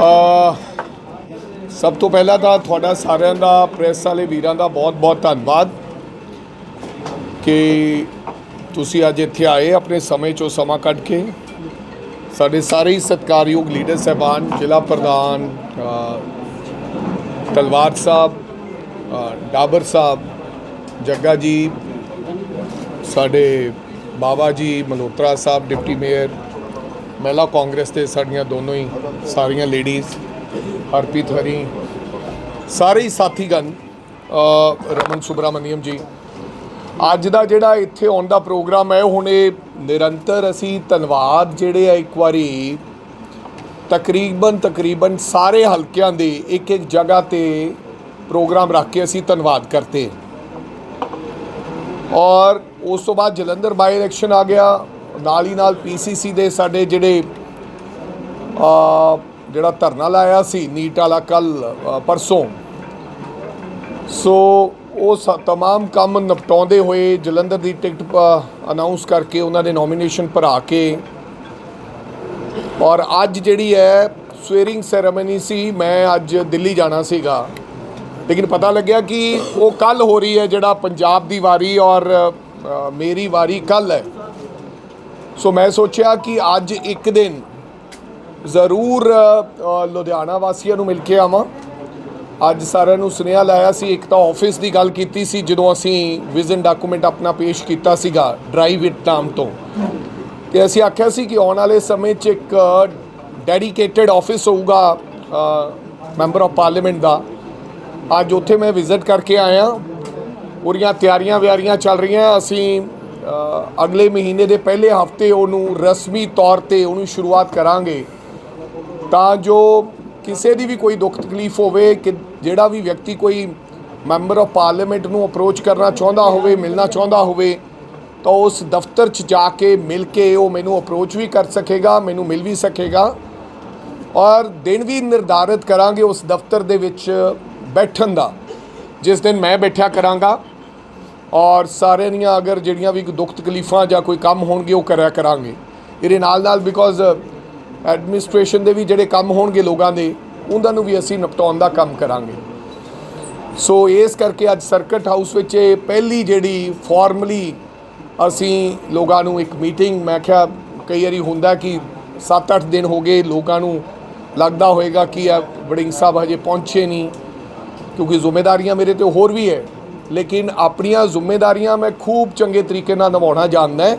ਅ, ਸਭ ਤੋਂ ਪਹਿਲਾਂ ਤਾਂ ਤੁਹਾਡਾ ਸਾਰਿਆਂ ਦਾ ਪ੍ਰੈਸ ਵਾਲੇ ਵੀਰਾਂ ਦਾ ਬਹੁਤ-ਬਹੁਤ ਧੰਨਵਾਦ ਕਿ ਤੁਸੀਂ ਅੱਜ ਇੱਥੇ ਆਏ ਆਪਣੇ ਸਮੇਂ ਚੋਂ ਸਮਾਂ ਕੱਢ ਕੇ। ਸਾਡੇ ਸਾਰੇ ਹੀ ਸਤਿਕਾਰਯੋਗ ਲੀਡਰ ਸਹਿਬਾਨ ਜ਼ਿਲ੍ਹਾ ਪ੍ਰਧਾਨ ਅ, ਤਲਵਾਰ ਸਾਹਿਬ ਅ, ਡਾਬਰ ਸਾਹਿਬ ਜੱਗਾ ਜੀ ਸਾਡੇ ਬਾਬਾ ਜੀ ਮਲਹੋਤਰਾ ਸਾਹਿਬ ਡਿਪਟੀ ਮੇਅਰ ਮਹਿਲਾ ਕਾਂਗਰਸ ਦੇ ਸਾਡੀਆਂ ਦੋਨੋਂ ਹੀ ਸਾਰੀਆਂ ਲੇਡੀਜ਼ ਹਰਪ੍ਰੀਤ ਹਰੀ, ਸਾਰੇ ਹੀ ਸਾਥੀਗਣ ਰਮਨ ਸੁਬਰਾਮਨੀਅਮ ਜੀ। ਅੱਜ ਦਾ ਜਿਹੜਾ ਇੱਥੇ ਆਉਣ ਦਾ ਪ੍ਰੋਗਰਾਮ ਹੈ, ਹੁਣ ਇਹ ਨਿਰੰਤਰ ਅਸੀਂ ਧੰਨਵਾਦ ਜਿਹੜੇ ਆ ਇੱਕ ਵਾਰੀ ਤਕਰੀਬਨ ਤਕਰੀਬਨ ਸਾਰੇ ਹਲਕਿਆਂ ਦੇ ਇੱਕ ਇੱਕ ਜਗ੍ਹਾ ਤੇ ਪ੍ਰੋਗਰਾਮ ਰੱਖ ਕੇ ਅਸੀਂ ਧੰਨਵਾਦ ਕਰਤੇ। ਔਰ ਉਸ ਤੋਂ ਬਾਅਦ ਜਲੰਧਰ ਬਾਈ ਇਲੈਕਸ਼ਨ ਆ ਗਿਆ। ਨਾਲ ਹੀ ਨਾਲ ਪੀਸੀਸੀ ਦੇ ਸਾਡੇ ਜਿਹੜੇ ਆ ਜਿਹੜਾ ਧਰਨਾ ਲਾਇਆ ਸੀ ਨੀਟ ਵਾਲਾ ਕੱਲ ਪਰਸੋਂ। ਸੋ ਉਹ ਸ- ਤਮਾਮ ਕੰਮ ਨਿਪਟਾਉਂਦੇ ਹੋਏ ਜਲੰਧਰ ਦੀ ਟਿਕਟ ਅਨਾਉਂਸ ਕਰਕੇ ਉਹਨਾਂ ਦੇ ਨੋਮੀਨੇਸ਼ਨ ਭਰਾ ਕੇ ਔਰ ਅੱਜ ਜਿਹੜੀ ਹੈ ਸਵੇਰਿੰਗ ਸੈਰੇਮਨੀ ਸੀ, ਮੈਂ ਅੱਜ ਦਿੱਲੀ ਜਾਣਾ ਸੀਗਾ। ਲੇਕਿਨ ਪਤਾ ਲੱਗਿਆ ਕਿ ਉਹ ਕੱਲ ਹੋ ਰਹੀ ਹੈ ਜਿਹੜਾ ਪੰਜਾਬ ਦੀ ਵਾਰੀ ਔਰ ਮੇਰੀ ਵਾਰੀ ਕੱਲ ਹੈ। ਸੋ ਮੈਂ ਸੋਚਿਆ ਕਿ ਅੱਜ ਇੱਕ ਦਿਨ ਜ਼ਰੂਰ ਲੁਧਿਆਣਾ ਵਾਸੀਆਂ ਨੂੰ ਮਿਲ ਕੇ ਆਵਾਂ। ਅੱਜ ਸਾਰਿਆਂ ਨੂੰ ਸੁਨੇਹਾ ਲਾਇਆ ਸੀ, ਇੱਕ ਤਾਂ ਆਫਿਸ ਦੀ ਗੱਲ ਕੀਤੀ ਸੀ, ਜਦੋਂ ਅਸੀਂ ਵਿਜ਼ਨ ਡਾਕੂਮੈਂਟ ਆਪਣਾ ਪੇਸ਼ ਕੀਤਾ ਸੀਗਾ ਡਰਾਈਵ ਇਟ ਨਾਮ ਤੋਂ। ਤੇ ਅਸੀਂ ਆਖਿਆ ਸੀ ਕਿ ਆਉਣ ਵਾਲੇ ਸਮੇਂ 'ਚ ਇੱਕ ਡੈਡੀਕੇਟਿਡ ਆਫਿਸ ਹੋਊਗਾ ਮੈਂਬਰ ਆਫ ਪਾਰਲੀਮੈਂਟ ਦਾ। ਅੱਜ ਉੱਥੇ ਮੈਂ ਵਿਜ਼ਿਟ ਕਰਕੇ ਆਇਆ। ਪੂਰੀਆਂ ਤਿਆਰੀਆਂ ਵਿਆਰੀਆਂ ਚੱਲ ਰਹੀਆਂ, ਅਸੀਂ ਅਗਲੇ ਮਹੀਨੇ ਦੇ ਪਹਿਲੇ ਹਫ਼ਤੇ ਉਹਨੂੰ ਰਸਮੀ ਤੌਰ ਤੇ ਉਹਨੂੰ ਸ਼ੁਰੂਆਤ ਕਰਾਂਗੇ। ਤਾਂ ਜੋ ਕਿਸੇ ਦੀ ਵੀ ਕੋਈ ਦੁੱਖ ਤਕਲੀਫ ਹੋਵੇ, ਕਿ ਜਿਹੜਾ ਵੀ ਵਿਅਕਤੀ ਕੋਈ ਮੈਂਬਰ ਆਫ ਪਾਰਲੀਮੈਂਟ ਨੂੰ ਅਪਰੋਚ ਕਰਨਾ ਚਾਹੁੰਦਾ ਹੋਵੇ, ਮਿਲਣਾ ਚਾਹੁੰਦਾ ਹੋਵੇ, ਤਾਂ ਉਸ ਦਫ਼ਤਰ 'ਚ ਜਾ ਕੇ ਮਿਲ ਕੇ ਉਹ ਮੈਨੂੰ ਅਪਰੋਚ ਵੀ ਕਰ ਸਕੇਗਾ, ਮੈਨੂੰ ਮਿਲ ਵੀ ਸਕੇਗਾ। ਔਰ ਦਿਨ ਵੀ ਨਿਰਧਾਰਿਤ ਕਰਾਂਗੇ ਉਸ ਦਫ਼ਤਰ ਦੇ ਵਿੱਚ ਬੈਠਣ ਦਾ, ਜਿਸ ਦਿਨ ਮੈਂ ਬੈਠਿਆ ਕਰਾਂਗਾ। ਔਰ ਸਾਰਿਆਂ ਦੀਆਂ ਅਗਰ ਜਿਹੜੀਆਂ ਵੀ ਦੁੱਖ ਤਕਲੀਫਾਂ ਜਾਂ ਕੋਈ ਕੰਮ ਹੋਣਗੇ, ਉਹ ਕਰਿਆ ਕਰਾਂਗੇ। ਇਹਦੇ ਨਾਲ ਨਾਲ ਬਿਕੋਜ਼ ਐਡਮਿਨਿਸਟ੍ਰੇਸ਼ਨ ਦੇ ਵੀ ਜਿਹੜੇ ਕੰਮ ਹੋਣਗੇ ਲੋਕਾਂ ਦੇ, ਉਹਨਾਂ ਨੂੰ ਵੀ ਅਸੀਂ ਨਿਪਟਾਉਣ ਦਾ ਕੰਮ ਕਰਾਂਗੇ। ਸੋ ਇਸ ਕਰਕੇ ਅੱਜ ਸਰਕਟ ਹਾਊਸ ਵਿੱਚ ਇਹ ਪਹਿਲੀ ਜਿਹੜੀ ਫਾਰਮਲੀ ਅਸੀਂ ਲੋਕਾਂ ਨੂੰ ਇੱਕ ਮੀਟਿੰਗ ਮੈਂ ਕਿਹਾ ਕਈ ਵਾਰੀ ਹੁੰਦਾ ਕਿ 7-8 ਦਿਨ ਹੋ ਗਏ, ਲੋਕਾਂ ਨੂੰ ਲੱਗਦਾ ਹੋਵੇਗਾ ਕਿ ਆ ਵੜਿੰਗ ਸਾਹਿਬ ਹਜੇ ਪਹੁੰਚੇ ਨਹੀਂ, ਕਿਉਂਕਿ ਜ਼ਿੰਮੇਵਾਰੀਆਂ ਮੇਰੇ ਤੇ ਹੋਰ ਵੀ ਹੈ। ਲੇਕਿਨ ਆਪਣੀਆਂ ਜ਼ਿੰਮੇਵਾਰੀਆਂ ਮੈਂ ਖੂਬ ਚੰਗੇ ਤਰੀਕੇ ਨਾਲ ਨਿਭਾਉਣਾ ਜਾਣਦਾ ਹੈ।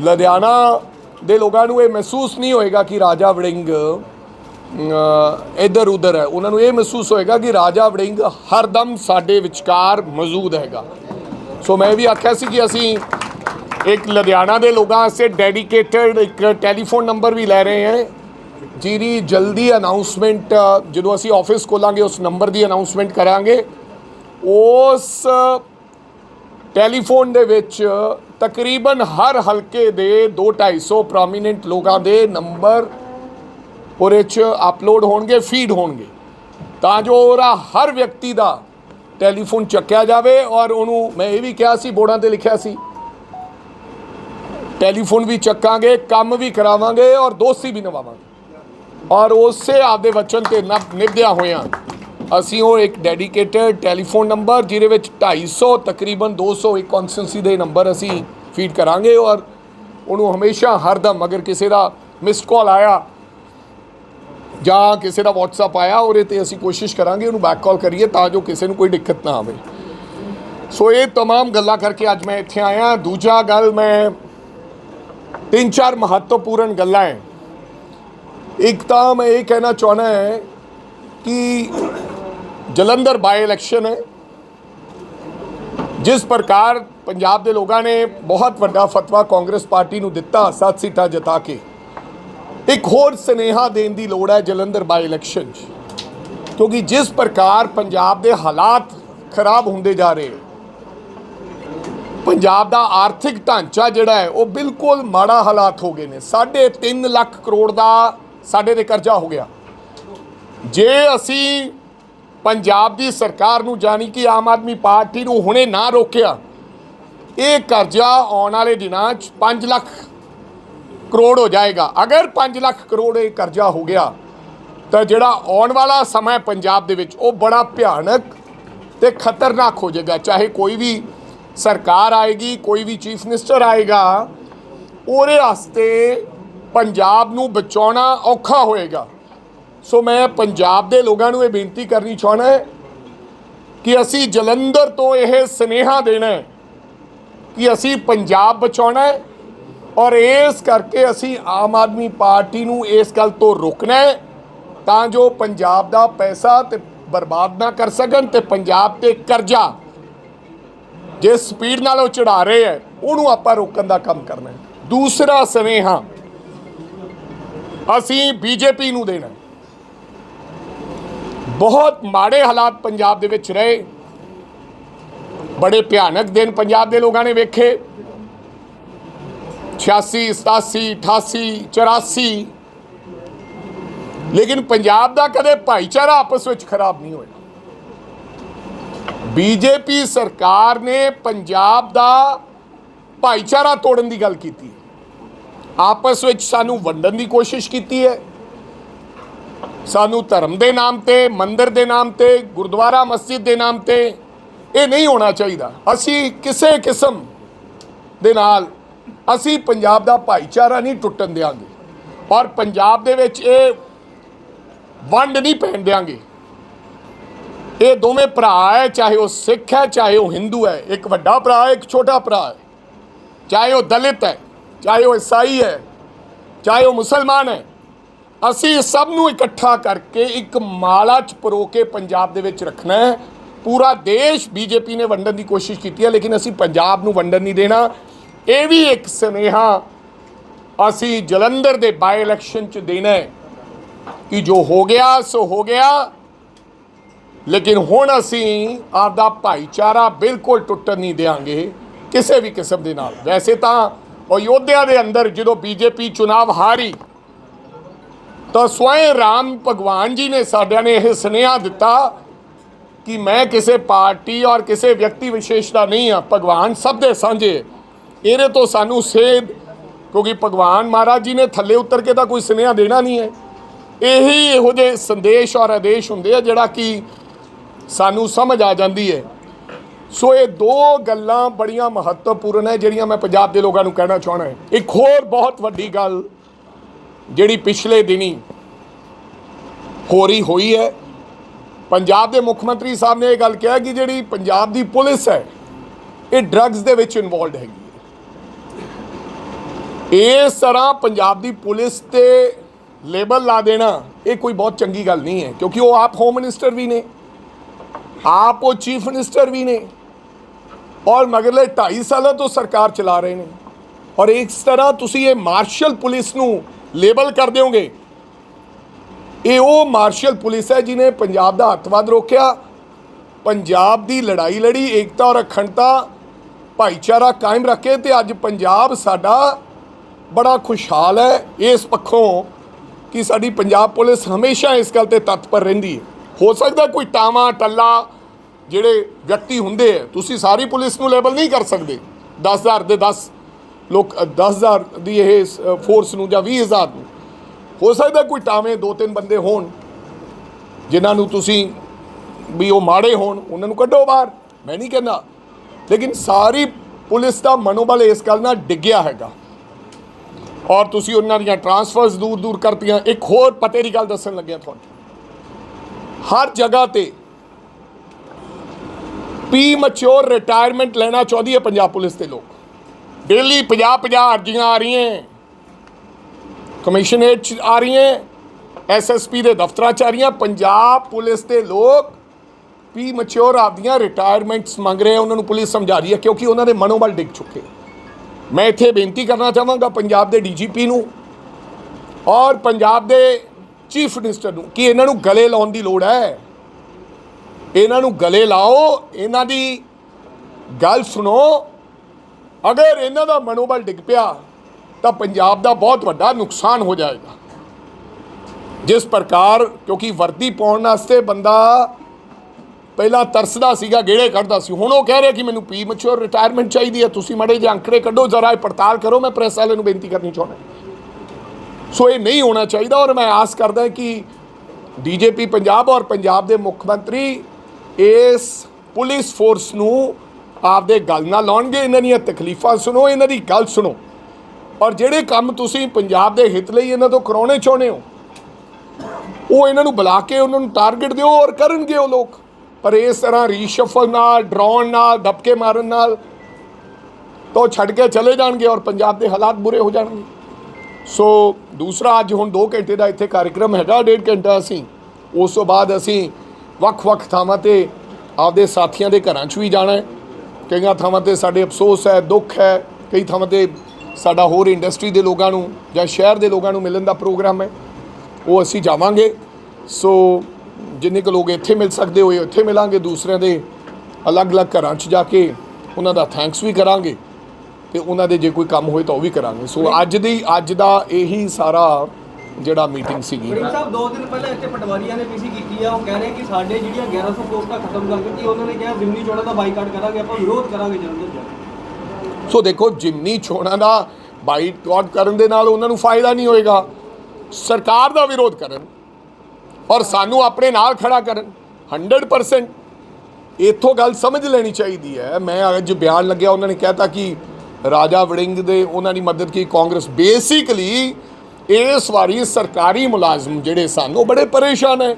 ਲੁਧਿਆਣਾ ਦੇ ਲੋਕਾਂ ਨੂੰ ਇਹ ਮਹਿਸੂਸ ਨਹੀਂ ਹੋਏਗਾ ਕਿ ਰਾਜਾ ਵੜਿੰਗ ਇੱਧਰ ਉੱਧਰ ਹੈ। ਉਹਨਾਂ ਨੂੰ ਇਹ ਮਹਿਸੂਸ ਹੋਏਗਾ ਕਿ ਰਾਜਾ ਵੜਿੰਗ ਹਰਦਮ ਸਾਡੇ ਵਿਚਕਾਰ ਮੌਜੂਦ ਹੈਗਾ। ਸੋ ਮੈਂ ਵੀ ਆਖਿਆ ਸੀ ਕਿ ਅਸੀਂ ਇੱਕ ਲੁਧਿਆਣਾ ਦੇ ਲੋਕਾਂ ਵਾਸਤੇ ਡੈਡੀਕੇਟਡ ਇੱਕ ਟੈਲੀਫੋਨ ਨੰਬਰ ਵੀ ਲੈ ਰਹੇ ਹਾਂ, ਜਿਹਦੀ ਜਲਦੀ ਅਨਾਉਂਸਮੈਂਟ ਜਦੋਂ ਅਸੀਂ ਆਫਿਸ ਖੋਲਾਂਗੇ, ਉਸ ਨੰਬਰ ਦੀ ਅਨਾਉਂਸਮੈਂਟ ਕਰਾਂਗੇ। ਉਸ ਟੈਲੀਫੋਨ ਦੇ ਵਿੱਚ ਤਕਰੀਬਨ ਹਰ ਹਲਕੇ ਦੇ 2-250 ਪ੍ਰੋਮੀਨੈਂਟ ਲੋਕਾਂ ਦੇ ਨੰਬਰ ਉਹਦੇ 'ਚ ਅਪਲੋਡ ਹੋਣਗੇ ਫੀਡ ਹੋਣਗੇ। ਤਾਂ ਜੋ ਉਹਦਾ ਹਰ ਵਿਅਕਤੀ ਦਾ ਟੈਲੀਫੋਨ ਚੱਕਿਆ ਜਾਵੇ ਔਰ ਉਹਨੂੰ ਮੈਂ ਇਹ ਵੀ ਕਿਹਾ ਸੀ, ਬੋਰਡਾਂ ਤੇ ਲਿਖਿਆ ਸੀ, ਟੈਲੀਫੋਨ ਵੀ ਚੱਕਾਂਗੇ, ਕੰਮ ਵੀ ਕਰਾਵਾਂਗੇ ਔਰ ਦੋਸਤੀ ਵੀ ਨਿਭਾਵਾਂਗੇ। ਔਰ ਉਸੇ ਆਪਦੇ ਵਚਨ ਤੇ ਨਭ- ਨਿਭਦਿਆਂ ਹੋਇਆਂ ਅਸੀਂ ਉਹ ਇੱਕ ਡੈਡੀਕੇਟਡ ਟੈਲੀਫੋਨ ਨੰਬਰ ਜਿਹਦੇ ਵਿੱਚ 250 ਤਕਰੀਬਨ 200 ਇੱਕ ਕਨਸਟੈਂਸੀ ਦੇ ਨੰਬਰ ਅਸੀਂ ਫੀਡ ਕਰਾਂਗੇ ਔਰ ਉਹਨੂੰ ਹਮੇਸ਼ਾ ਹਰਦਮ ਅਗਰ ਕਿਸੇ ਦਾ ਮਿਸਡ ਕਾਲ ਆਇਆ ਜਾਂ ਕਿਸੇ ਦਾ WhatsApp ਆਇਆ ਉਹਦੇ ਤੇ ਅਸੀਂ ਕੋਸ਼ਿਸ਼ ਕਰਾਂਗੇ ਉਹਨੂੰ ਬੈਕ ਕਾਲ ਕਰੀਏ ਤਾਂ ਜੋ ਕਿਸੇ ਨੂੰ ਕੋਈ ਦਿੱਕਤ ਨਾ ਆਵੇ ਸੋ ਇਹ तमाम ਗੱਲਾਂ ਕਰਕੇ ਅੱਜ ਮੈਂ ਇੱਥੇ ਆਇਆ ਦੂਜਾ ਗੱਲ ਮੈਂ ਤਿੰਨ ਚਾਰ ਮਹੱਤਵਪੂਰਨ ਗੱਲਾਂ ਹੈ ਇੱਕ ਤਾਂ ਮੈਂ ਇਹ ਕਹਿਣਾ ਚਾਹਣਾ ਹੈ ਕਿ ਜਲੰਧਰ ਬਾਈ ਇਲੈਕਸ਼ਨ ਹੈ। ਜਿਸ ਪ੍ਰਕਾਰ ਪੰਜਾਬ ਦੇ ਲੋਕਾਂ ਨੇ ਬਹੁਤ ਵੱਡਾ ਫਤਵਾ ਕਾਂਗਰਸ ਪਾਰਟੀ ਨੂੰ ਦਿੱਤਾ, ਸੱਤ ਸੀਟਾਂ ਜਿਤਾ ਕੇ। ਇੱਕ ਹੋਰ ਸਨੇਹਾ ਦੇਣ ਦੀ ਲੋੜ ਹੈ ਜਲੰਧਰ ਬਾਈ ਇਲੈਕਸ਼ਨ 'ਚ। ਕਿਉਂਕਿ ਜਿਸ ਪ੍ਰਕਾਰ ਪੰਜਾਬ ਦੇ ਹਾਲਾਤ ਖਰਾਬ ਹੁੰਦੇ ਜਾ ਰਹੇ, ਪੰਜਾਬ ਦਾ ਆਰਥਿਕ ਢਾਂਚਾ ਜਿਹੜਾ ਹੈ, ਉਹ ਬਿਲਕੁਲ ਮਾੜਾ ਹਾਲਾਤ ਹੋ ਗਏ ਨੇ। 3.5 ਲੱਖ ਕਰੋੜ ਦਾ ਸਾਡੇ ਤੇ ਕਰਜ਼ਾ ਹੋ ਗਿਆ। ਜੇ ਅਸੀਂ ਪੰਜਾਬ ਦੀ ਸਰਕਾਰ ਨੂੰ ਜਾਣੀ ਕਿ ਆਮ ਆਦਮੀ ਪਾਰਟੀ ਨੂੰ ਹੁਣੇ ਨਾ ਰੋਕਿਆ। ਇਹ ਕਰਜ਼ਾ ਆਉਣ ਵਾਲੇ ਦਿਨਾਂ 'ਚ 5 ਲੱਖ ਕਰੋੜ ਹੋ ਜਾਏਗਾ। ਅਗਰ 5 ਲੱਖ ਕਰੋੜ ਇਹ ਕਰਜ਼ਾ ਹੋ ਗਿਆ, ਤਾਂ ਜਿਹੜਾ ਆਉਣ ਵਾਲਾ ਸਮਾਂ ਪੰਜਾਬ ਦੇ ਵਿੱਚ, ਉਹ ਬੜਾ ਭਿਆਨਕ ਤੇ ਖਤਰਨਾਕ ਹੋ ਜਾਏਗਾ। ਚਾਹੇ ਕੋਈ ਵੀ ਸਰਕਾਰ ਆਏਗੀ, ਕੋਈ ਵੀ ਚੀਫ ਮਿਨਿਸਟਰ ਆਏਗਾ, ਉਹਦੇ ਵਾਸਤੇ ਪੰਜਾਬ ਨੂੰ ਬਚਾਉਣਾ ਔਖਾ ਹੋਏਗਾ। ਸੋ ਮੈਂ ਪੰਜਾਬ ਦੇ ਲੋਕਾਂ ਨੂੰ ਇਹ ਬੇਨਤੀ ਕਰਨੀ ਚਾਹਣਾ ਹੈ ਕਿ ਅਸੀਂ ਜਲੰਧਰ ਤੋਂ ਇਹ ਸਨੇਹਾ ਦੇਣਾ ਹੈ ਕਿ ਅਸੀਂ ਪੰਜਾਬ ਬਚਾਉਣਾ ਹੈ ਔਰ ਇਸ ਕਰਕੇ ਅਸੀਂ ਆਮ ਆਦਮੀ ਪਾਰਟੀ ਨੂੰ ਇਸ ਗੱਲ ਤੋਂ ਰੋਕਣਾ ਹੈ ਤਾਂ ਜੋ ਪੰਜਾਬ ਦਾ ਪੈਸਾ ਤੇ ਬਰਬਾਦ ਨਾ ਕਰ ਸਕਣ ਤੇ ਪੰਜਾਬ ਤੇ ਕਰਜ਼ਾ ਜਿਸ ਸਪੀਡ ਨਾਲ ਉਹ ਚੜਾ ਰਹੇ ਹੈ, ਉਹਨੂੰ ਆਪਾਂ ਰੋਕਣ ਦਾ ਕੰਮ ਕਰਨਾ ਹੈ। ਦੂਸਰਾ ਸਨੇਹਾ ਅਸੀਂ ਬੀਜੇਪੀ ਨੂੰ ਦੇਣਾ ਬਹੁਤ ਮਾੜੇ ਹਾਲਾਤ ਪੰਜਾਬ ਦੇ ਵਿੱਚ ਰਹੇ। ਬੜੇ ਭਿਆਨਕ ਦਿਨ ਪੰਜਾਬ ਦੇ ਲੋਕਾਂ ਨੇ ਵੇਖੇ। 86 87 88 84 ਲੇਕਿਨ ਪੰਜਾਬ ਦਾ ਕਦੇ ਭਾਈਚਾਰਾ ਆਪਸ ਵਿੱਚ ਖਰਾਬ ਨਹੀਂ ਹੋਇਆ। ਬੀਜੇਪੀ ਸਰਕਾਰ ਨੇ ਪੰਜਾਬ ਦਾ ਭਾਈਚਾਰਾ ਤੋੜਨ ਦੀ ਗੱਲ ਕੀਤੀ। ਆਪਸ ਵਿੱਚ ਸਾਨੂੰ ਵੰਡਣ ਦੀ ਕੋਸ਼ਿਸ਼ ਕੀਤੀ ਹੈ। ਸਾਨੂੰ ਧਰਮ ਦੇ ਨਾਮ ਤੇ, ਮੰਦਿਰ ਦੇ ਨਾਮ ਤੇ, ਗੁਰਦੁਆਰਾ ਮਸਜਿਦ ਦੇ ਨਾਮ ਤੇ ਇਹ ਨਹੀਂ ਹੋਣਾ ਚਾਹੀਦਾ। ਅਸੀਂ ਕਿਸੇ ਕਿਸਮ ਦੇ ਨਾਲ ਅਸੀਂ ਪੰਜਾਬ ਦਾ ਭਾਈਚਾਰਾ ਨਹੀਂ ਟੁੱਟਣ ਦਿਆਂਗੇ। ਔਰ ਪੰਜਾਬ ਦੇ ਵਿੱਚ ਇਹ ਵੰਡ ਨਹੀਂ ਪੈਣ ਦਿਆਂਗੇ। ਇਹ ਦੋਵੇਂ ਭਰਾ ਹੈ, ਚਾਹੇ ਉਹ ਸਿੱਖ ਹੈ, ਚਾਹੇ ਉਹ ਹਿੰਦੂ ਹੈ। ਇੱਕ ਵੱਡਾ ਭਰਾ ਹੈ, ਇੱਕ ਛੋਟਾ ਭਰਾ ਹੈ। ਚਾਹੇ ਉਹ ਦਲਿਤ ਹੈ, ਚਾਹੇ ਉਹ ਈਸਾਈ ਹੈ, ਚਾਹੇ ਉਹ ਮੁਸਲਮਾਨ ਹੈ। ਅਸੀਂ ਸਭ ਨੂੰ ਇਕੱਠਾ ਕਰਕੇ ਇੱਕ ਮਾਲਾ ਚ ਪਰੋ ਕੇ ਪੰਜਾਬ ਦੇ ਵਿੱਚ ਰੱਖਣਾ ਹੈ। ਪੂਰਾ ਦੇਸ਼ ਬੀਜੇਪੀ ਨੇ ਵੰਡਣ ਦੀ ਕੋਸ਼ਿਸ਼ ਕੀਤੀ ਹੈ, ਲੇਕਿਨ ਅਸੀਂ ਪੰਜਾਬ ਨੂੰ ਵੰਡਣ ਨਹੀਂ ਦੇਣਾ। ਇਹ ਵੀ ਇੱਕ ਸੁਨੇਹਾ ਅਸੀਂ ਜਲੰਧਰ ਦੇ ਬਾਈ ਇਲੈਕਸ਼ਨ ਚ ਦੇਣਾ ਹੈ ਕਿ ਜੋ ਹੋ ਗਿਆ, ਸੋ ਹੋ ਗਿਆ। ਲੇਕਿਨ ਹੁਣ ਅਸੀਂ ਆਪਦਾ ਭਾਈਚਾਰਾ ਬਿਲਕੁਲ ਟੁੱਟਣ ਨਹੀਂ ਦੇਵਾਂਗੇ ਕਿਸੇ ਵੀ ਕਿਸਮ ਦੇ ਨਾਲ। ਵੈਸੇ ਤਾਂ ਅਯੋਧਿਆ ਦੇ ਅੰਦਰ ਜਦੋਂ ਬੀਜੇਪੀ ਚੁਣਾਵ ਹਾਰੀ ਤਾਂ ਸਵੈ ਰਾਮ ਭਗਵਾਨ ਜੀ ਨੇ ਸਾਡਿਆਂ ਨੇ ਇਹ ਸੁਨੇਹਾ ਦਿੱਤਾ ਕਿ ਮੈਂ ਕਿਸੇ ਪਾਰਟੀ ਔਰ ਕਿਸੇ ਵਿਅਕਤੀ ਵਿਸ਼ੇਸ਼ ਦਾ ਨਹੀਂ ਹਾਂ, ਭਗਵਾਨ ਸਭ ਦੇ ਸਾਂਝੇ ਇਹਦੇ ਤੋਂ ਸਾਨੂੰ ਸੇਧ, ਕਿਉਂਕਿ ਭਗਵਾਨ ਮਹਾਰਾਜ ਜੀ ਨੇ ਥੱਲੇ ਉਤਰ ਕੇ ਤਾਂ ਕੋਈ ਸੁਨੇਹਾ ਦੇਣਾ ਨਹੀਂ ਹੈ। ਇਹੀ ਇਹੋ ਜਿਹੇ ਸੰਦੇਸ਼ ਔਰ ਆਦੇਸ਼ ਹੁੰਦੇ ਆ ਜਿਹੜਾ ਕਿ ਸਾਨੂੰ ਸਮਝ ਆ ਜਾਂਦੀ ਹੈ। ਸੋ ਇਹ ਦੋ ਗੱਲਾਂ ਬੜੀਆਂ ਮਹੱਤਵਪੂਰਨ ਹੈ, ਜਿਹੜੀਆਂ ਮੈਂ ਪੰਜਾਬ ਦੇ ਲੋਕਾਂ ਨੂੰ ਕਹਿਣਾ ਚਾਹਣਾ ਹੈ। ਇੱਕ ਹੋਰ ਬਹੁਤ ਵੱਡੀ ਗੱਲ ਜਿਹੜੀ ਪਿਛਲੇ ਦਿਨੀ ਹੋ ਰਹੀ ਹੋਈ ਹੈ, ਪੰਜਾਬ ਦੇ ਮੁੱਖ ਮੰਤਰੀ ਸਾਹਿਬ ਨੇ ਇਹ ਗੱਲ ਕਿਹਾ ਕਿ ਜਿਹੜੀ ਪੰਜਾਬ ਦੀ ਪੁਲਿਸ ਹੈ, ਇਹ ਡਰੱਗਸ ਦੇ ਵਿੱਚ ਇਨਵੋਲਡ ਹੈਗੀ ਹੈ। ਇਸ ਤਰ੍ਹਾਂ ਪੰਜਾਬ ਦੀ ਪੁਲਿਸ ਤੇ ਲੇਬਲ ਲਾ ਦੇਣਾ, ਇਹ ਕੋਈ ਬਹੁਤ ਚੰਗੀ ਗੱਲ ਨਹੀਂ ਹੈ, ਕਿਉਂਕਿ ਉਹ ਆਪ ਹੋਮ ਮਿਨਿਸਟਰ ਵੀ ਨੇ, ਆਪ ਉਹ ਚੀਫ ਮਿਨਿਸਟਰ ਵੀ ਨੇ, ਔਰ ਮਗਰਲੇ 2.5 ਸਾਲਾਂ ਤੋਂ ਸਰਕਾਰ ਚਲਾ ਰਹੇ ਨੇ। ਔਰ ਇਸ ਤਰ੍ਹਾਂ ਤੁਸੀਂ ਇਹ ਮਾਰਸ਼ਲ ਪੁਲਿਸ ਨੂੰ ਲੇਬਲ ਕਰ ਦਿਓਗੇ। ਇਹ ਉਹ ਮਾਰਸ਼ਲ ਪੁਲਿਸ ਹੈ ਜਿਨੇ ਪੰਜਾਬ ਦਾ ਹੱਥਵਾਦ ਰੋਕਿਆ। ਪੰਜਾਬ ਦੀ ਲੜਾਈ ਲੜੀ, ਏਕਤਾ ਔਰ ਅਖੰਡਤਾ ਭਾਈਚਾਰਾ ਕਾਇਮ ਰੱਖੇ ਤੇ ਅੱਜ ਪੰਜਾਬ ਸਾਡਾ ਬੜਾ ਖੁਸ਼ਹਾਲ ਹੈ। ਇਸ ਪੱਖੋਂ ਕਿ ਸਾਡੀ ਪੰਜਾਬ ਪੁਲਿਸ ਹਮੇਸ਼ਾ ਇਸ ਗੱਲ ਤੇ ਤਤਪਰ ਰਹਿੰਦੀ ਹੈ। ਹੋ ਸਕਦਾ ਕੋਈ ਟਾਵਾ, ਟੱਲਾ ਜਿਹੜੇ ਵਿਅਕਤੀ ਹੁੰਦੇ ਆ, ਤੁਸੀਂ ਸਾਰੀ ਪੁਲਿਸ ਨੂੰ ਲੇਬਲ ਨਹੀਂ ਕਰ ਸਕਦੇ। 10000 ਦੇ 10 ਲੋਕ ਅ, 10000 ਦੀ ਇਹ ਫੋਰਸ ਨੂੰ ਜਾਂ 20000 ਨੂੰ ਹੋ ਸਕਦਾ ਕੋਈ ਟਾਵੇਂ ਦੋ ਤਿੰਨ ਬੰਦੇ ਹੋਣ ਜਿਨ੍ਹਾਂ ਨੂੰ ਤੁਸੀਂ ਵੀ ਉਹ ਮਾੜੇ ਹੋਣ ਉਹਨਾਂ ਨੂੰ ਕੱਢੋ ਬਾਹਰ। ਮੈਂ ਨਹੀਂ ਕਹਿੰਦਾ। ਲੇਕਿਨ ਸਾਰੀ ਪੁਲਿਸ ਦਾ ਮਨੋਬਲ ਇਸ ਗੱਲ ਨਾਲ ਡਿੱਗਿਆ ਹੈਗਾ। ਔਰ ਤੁਸੀਂ ਉਹਨਾਂ ਦੀਆਂ ਟਰਾਂਸਫਰਸ ਦੂਰ ਦੂਰ ਕਰਤੀਆਂ। ਇੱਕ ਹੋਰ ਪਤੇ ਦੀ ਗੱਲ ਦੱਸਣ ਲੱਗਿਆ ਤੁਹਾਨੂੰ ਹਰ ਜਗ੍ਹਾ ਤੇ ਪੀ ਮੈਚੁਰ ਰਿਟਾਇਰਮੈਂਟ ਲੈਣਾ ਚਾਹੁੰਦੀ ਹੈ ਪੰਜਾਬ ਪੁਲਿਸ ਦੇ ਲੋਕ। ਡੇਲੀ 50 50 ਅਰਜ਼ੀਆਂ ਆ ਰਹੀਆਂ ਕਮਿਸ਼ਨਰੇਟ 'ਚ ਆ ਰਹੀਆਂ ਐਸਐਸਪੀ ਦੇ ਦਫ਼ਤਰਾਂ 'ਚ ਆ ਰਹੀਆਂ। ਪੰਜਾਬ ਪੁਲਿਸ ਦੇ ਲੋਕ ਪੀ ਮਚਿਓਰ ਆਪਦੀਆਂ ਰਿਟਾਇਰਮੈਂਟਸ ਮੰਗ ਰਹੇ ਆ ਉਹਨਾਂ ਨੂੰ ਪੁਲਿਸ ਸਮਝਾ ਰਹੀ ਹੈ ਕਿਉਂਕਿ ਉਹਨਾਂ ਦੇ ਮਨੋਬਲ ਡਿੱਗ ਚੁੱਕੇ ਮੈਂ ਇੱਥੇ ਬੇਨਤੀ ਕਰਨਾ ਚਾਹਾਂਗਾ ਪੰਜਾਬ ਦੇ ਡੀਜੀਪੀ ਨੂੰ ਔਰ ਪੰਜਾਬ ਦੇ ਚੀਫ ਮਿਨਿਸਟਰ ਨੂੰ ਕਿ ਇਹਨਾਂ ਨੂੰ ਗਲੇ ਲਾਉਣ ਦੀ ਲੋੜ ਹੈ। ਇਹਨਾਂ ਨੂੰ ਗਲੇ ਲਾਓ। ਇਹਨਾਂ ਦੀ ਗੱਲ ਸੁਣੋ। ਅਗਰ ਇਹਨਾਂ ਦਾ ਮਨੋਬਲ ਡਿੱਗ ਪਿਆ, ਤਾਂ ਪੰਜਾਬ ਦਾ ਬਹੁਤ ਵੱਡਾ ਨੁਕਸਾਨ ਹੋ ਜਾਏਗਾ। ਜਿਸ ਪ੍ਰਕਾਰ, ਕਿਉਂਕਿ ਵਰਦੀ ਪਾਉਣ ਵਾਸਤੇ ਬੰਦਾ ਪਹਿਲਾਂ ਤਰਸਦਾ ਸੀਗਾ, ਗੇੜੇ ਕੱਢਦਾ ਸੀ। ਹੁਣ ਉਹ ਕਹਿ ਰਿਹਾ ਕਿ ਮੈਨੂੰ ਪੀ ਮਚੋਰ ਰਿਟਾਇਰਮੈਂਟ ਚਾਹੀਦੀ ਹੈ, ਤੁਸੀਂ ਮੜੇ ਜਿਹੇ ਅੰਕੜੇ ਕੱਢੋ, ਜ਼ਰਾ ਇਹ ਪੜਤਾਲ ਕਰੋ, ਮੈਂ ਪ੍ਰੈਸ ਵਾਲੇ ਨੂੰ ਬੇਨਤੀ ਕਰਨੀ ਚਾਹੁੰਦਾ ਸੋ ਇਹ ਨਹੀਂ ਹੋਣਾ ਚਾਹੀਦਾ ਔਰ ਮੈਂ ਆਸ ਕਰਦਾ ਕਿ ਡੀਜੀਪੀ ਪੰਜਾਬ ਔਰ ਪੰਜਾਬ ਦੇ ਮੁੱਖ ਮੰਤਰੀ ਇਸ ਪੁਲਿਸ ਫੋਰਸ ਨੂੰ ਆਪਦੇ ਗੱਲ ਨਾਲ ਲਾਉਣਗੇ, ਇਹਨਾਂ ਦੀਆਂ ਤਕਲੀਫਾਂ ਸੁਣੋ, ਇਹਨਾਂ ਦੀ ਗੱਲ ਸੁਣੋ। ਔਰ ਜਿਹੜੇ ਕੰਮ ਤੁਸੀਂ ਪੰਜਾਬ ਦੇ ਹਿੱਤ ਲਈ ਇਹਨਾਂ ਤੋਂ ਕਰਾਉਣੇ ਚਾਹੁੰਦੇ ਹੋ, ਉਹ ਇਹਨਾਂ ਨੂੰ ਬੁਲਾ ਕੇ ਉਹਨਾਂ ਨੂੰ ਟਾਰਗੇਟ ਦਿਓ ਔਰ ਕਰਨਗੇ ਉਹ ਲੋਕ। ਪਰ ਇਸ ਤਰ੍ਹਾਂ ਰੀਸ਼ਫਲ ਨਾਲ ਡਰਾਉਣ ਨਾਲ, ਦਬਕੇ ਮਾਰਨ ਨਾਲ ਤਾਂ ਉਹ ਛੱਡ ਕੇ ਚਲੇ ਜਾਣਗੇ ਔਰ ਪੰਜਾਬ ਦੇ ਹਾਲਾਤ ਬੁਰੇ ਹੋ ਜਾਣਗੇ। ਸੋ ਦੂਸਰਾ, ਅੱਜ ਹੁਣ 2 ਘੰਟੇ ਦਾ ਇੱਥੇ ਕਾਰਜਕ੍ਰਮ ਹੈਗਾ, ਡੇਢ ਘੰਟਾ ਅਸੀਂ। ਉਸ ਤੋਂ ਬਾਅਦ ਅਸੀਂ ਵੱਖ-ਵੱਖ ਥਾਵਾਂ ਤੇ ਆਪਦੇ ਸਾਥੀਆਂ ਦੇ ਘਰਾਂ 'ਚ ਵੀ ਜਾਣਾ ਹੈ। ਕਈਆਂ ਥਾਵਾਂ ਤੇ ਸਾਡੇ ਅਫਸੋਸ ਹੈ, ਦੁੱਖ ਹੈ, ਕਈ ਥਾਵਾਂ ਤੇ ਸਾਡਾ ਹੋਰ ਇੰਡਸਟਰੀ ਦੇ ਲੋਕਾਂ ਨੂੰ ਜਾਂ ਸ਼ਹਿਰ ਦੇ ਲੋਕਾਂ ਨੂੰ ਮਿਲਣ ਦਾ ਪ੍ਰੋਗਰਾਮ ਹੈ। ਉਹ ਅਸੀਂ ਜਾਵਾਂਗੇ। ਸੋ ਜਿੰਨੇ ਕੁ ਲੋਕ ਇੱਥੇ ਮਿਲ ਸਕਦੇ ਹੋਏ, ਉੱਥੇ ਮਿਲਾਂਗੇ। ਦੂਸਰਿਆਂ ਦੇ ਅਲੱਗ-ਅਲੱਗ ਘਰਾਂ 'ਚ ਜਾ ਕੇ ਉਹਨਾਂ ਦਾ ਥੈਂਕਸ ਵੀ ਕਰਾਂਗੇ ਤੇ ਉਹਨਾਂ ਦੇ ਜੇ ਕੋਈ ਕੰਮ ਹੋਏ ਤਾਂ ਉਹ ਵੀ ਕਰਾਂਗੇ। ਸੋ ਅੱਜ ਦੀ, ਅੱਜ ਦਾ ਇਹੀ ਸਾਰਾ ਜਿਹੜਾ ਮੀਟਿੰਗ ਸੀਗੀ। ਸਾਹਿਬ ਦੋ ਦਿਨ ਪਹਿਲਾਂ ਇੱਥੇ ਪਟਵਾਰੀਆਂ ਨੇ ਪੀਸੀ ਕੀਤੀ ਆ। ਉਹ ਕਹਿ ਰਹੇ ਕਿ ਸਾਡੇ ਜਿਹੜੀਆਂ 1100 ਪੋਸਟਾਂ ਖਤਮ ਕਰ ਦਿੱਤੀ ਉਹਨਾਂ ਨੇ ਕਿਹਾ ਜ਼ਿਮਨੀ ਚੋਣਾਂ ਦਾ ਬਾਈਕਾਟ ਕਰਾਂਗੇ ਆਪਾਂ ਵਿਰੋਧ ਕਰਾਂਗੇ ਜਲਦ ਸੋ ਦੇਖੋ ਜਿਮਨੀ ਚੋਣਾਂ ਦਾ ਬਾਈਕਾਟ ਕਰਨ ਦੇ ਨਾਲ ਉਹਨਾਂ ਨੂੰ ਫਾਇਦਾ ਨਹੀਂ ਹੋਏਗਾ। ਸਰਕਾਰ ਦਾ ਵਿਰੋਧ ਕਰਨ ਔਰ ਸਾਨੂੰ ਆਪਣੇ ਨਾਲ ਖੜਾ ਕਰਨ 100% ਇੱਥੋਂ ਗੱਲ ਸਮਝ ਲੈਣੀ ਚਾਹੀਦੀ ਹੈ। ਮੈਂ ਅੱਜ ਬਿਆਨ ਲੱਗਿਆ ਉਹਨਾਂ ਨੇ ਕਹਿਤਾ ਕਿ ਰਾਜਾ ਵੜਿੰਗ ਦੇ ਉਹਨਾਂ ਦੀ ਮਦਦ ਕੀ ਕਾਂਗਰਸ ਬੇਸਿਕਲੀ ਇਸ ਵਾਰੀ ਸਰਕਾਰੀ ਮੁਲਾਜ਼ਮ ਜਿਹੜੇ ਸਨ, ਉਹ ਬੜੇ ਪਰੇਸ਼ਾਨ ਹੈ।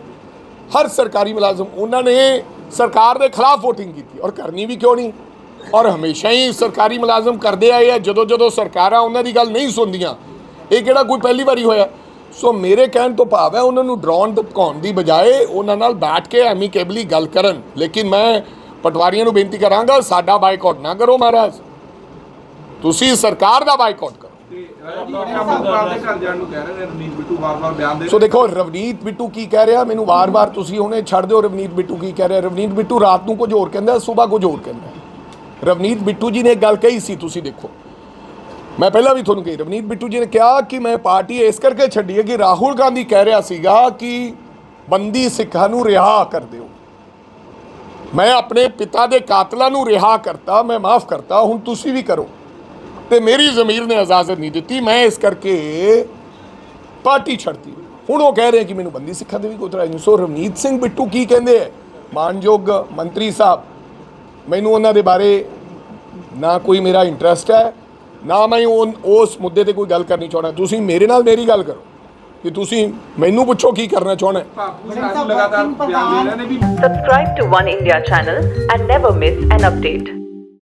ਹਰ ਸਰਕਾਰੀ ਮੁਲਾਜ਼ਮ, ਉਹਨਾਂ ਨੇ ਸਰਕਾਰ ਦੇ ਖਿਲਾਫ VOTING ਕੀਤੀ ਔਰ ਕਰਨੀ ਵੀ ਕਿਉਂ ਨਹੀਂ? ਔਰ ਹਮੇਸ਼ਾ ਹੀ ਸਰਕਾਰੀ ਮੁਲਾਜ਼ਮ ਕਰਦੇ ਆਏ ਆ, ਜਦੋਂ ਜਦੋਂ ਸਰਕਾਰਾਂ ਉਹਨਾਂ ਦੀ ਗੱਲ ਨਹੀਂ ਸੁਣਦੀਆਂ। ਇਹ ਕਿਹੜਾ ਕੋਈ ਪਹਿਲੀ ਵਾਰੀ ਹੋਇਆ? ਸੋ ਮੇਰੇ ਕਹਿਣ ਤੋਂ ਭਾਵ ਹੈ, ਉਹਨਾਂ ਨੂੰ ਡਰਾਉਣ ਧਮਕਾਉਣ ਦੀ ਬਜਾਏ ਉਹਨਾਂ ਨਾਲ ਬੈਠ ਕੇ ਐਮੀਕੇਬਲੀ ਗੱਲ ਕਰਨ। ਲੇਕਿਨ ਮੈਂ ਪਟਵਾਰੀਆਂ ਨੂੰ ਬੇਨਤੀ ਕਰਾਂਗਾ, ਸਾਡਾ ਬਾਈਕਾਟ ਨਾ ਕਰੋ ਮਹਾਰਾਜ। ਤੁਸੀਂ ਸਰਕਾਰ ਦਾ ਬਾਈਕਾਟ ਸੋ ਦੇਖੋ, ਰਵਨੀਤ ਬਿੱਟੂ ਕੀ ਕਹਿ ਰਿਹਾ? ਮੈਨੂੰ ਵਾਰ-ਵਾਰ ਤੁਸੀਂ ਹੁਣੇ ਛੱਡ ਦਿਓ, ਰਵਨੀਤ ਬਿੱਟੂ ਕੀ ਕਹਿ ਰਿਹਾ? ਰਵਨੀਤ ਬਿੱਟੂ ਰਾਤ ਨੂੰ ਕੁਝ ਹੋਰ ਕਹਿੰਦਾ, ਸਵੇਰ ਕੁਝ ਹੋਰ ਕਹਿੰਦਾ। ਰਵਨੀਤ ਬਿੱਟੂ ਜੀ ਨੇ ਇੱਕ ਗੱਲ ਕਹੀ ਸੀ, ਤੁਸੀਂ ਦੇਖੋ। ਮੈਂ ਪਹਿਲਾਂ ਵੀ ਤੁਹਾਨੂੰ ਕਹੀ, ਰਵਨੀਤ ਬਿੱਟੂ ਜੀ ਨੇ ਕਿਹਾ ਕਿ ਮੈਂ ਪਾਰਟੀ ਇਸ ਕਰਕੇ ਛੱਡੀ ਹੈ ਕਿ ਰਾਹੁਲ ਗਾਂਧੀ ਕਹਿ ਰਿਹਾ ਸੀਗਾ ਕਿ ਬੰਦੀ ਸਿੱਖਾਂ ਨੂੰ ਰਿਹਾ ਕਰ ਦਿਓ। ਮੈਂ ਆਪਣੇ ਪਿਤਾ ਦੇ ਕਾਤਲਾਂ ਨੂੰ ਰਿਹਾ ਕਰਤਾ, ਮੈਂ ਮਾਫ ਕਰਤਾ, ਹੁਣ ਤੁਸੀਂ ਵੀ ਕਰੋ। ਤੇ ਮੇਰੀ ਜ਼ਮੀਰ ਨੇ ਇਜਾਜ਼ਤ ਨਹੀਂ ਦਿੱਤੀ ਮੈਂ ਇਸ ਕਰਕੇ ਪਾਰਟੀ ਛੱਡਤੀ ਹੁਣ ਉਹ ਕਹਿ ਰਹੇ ਕਿ ਮੈਨੂੰ ਬੰਦੀ ਸਿੱਖਾਂ ਦੇ ਵੀ ਕੋਈ ਇਤਰਾਜ਼ ਨਹੀਂ ਸੋ ਰਵਨੀਤ ਸਿੰਘ ਬਿੱਟੂ ਕੀ ਕਹਿੰਦੇ ਹੈ ਮਾਨਯੋਗ ਮੰਤਰੀ ਸਾਹਿਬ ਮੈਨੂੰ ਉਹਨਾਂ ਦੇ ਬਾਰੇ ਨਾ ਕੋਈ ਮੇਰਾ ਇੰਟਰਸਟ ਹੈ ਨਾ ਮੈਂ ਉਹ- ਉਸ ਮੁੱਦੇ ਤੇ ਕੋਈ ਗੱਲ ਕਰਨੀ ਚਾਹੁੰਦਾ ਤੁਸੀਂ ਮੇਰੇ ਨਾਲ ਮੇਰੀ ਗੱਲ ਕਰੋ ਕਿ ਤੁਸੀਂ ਮੈਨੂੰ ਪੁੱਛੋ ਕੀ ਕਰਨਾ ਚਾਹੁੰਦਾ ਹੈ। ਭਾਰਤ ਸਰਕਾਰ ਨੂੰ ਲਗਾਤਾਰ ਬਿਆਨ ਦੇ ਰਹੇ ਨੇ ਵੀ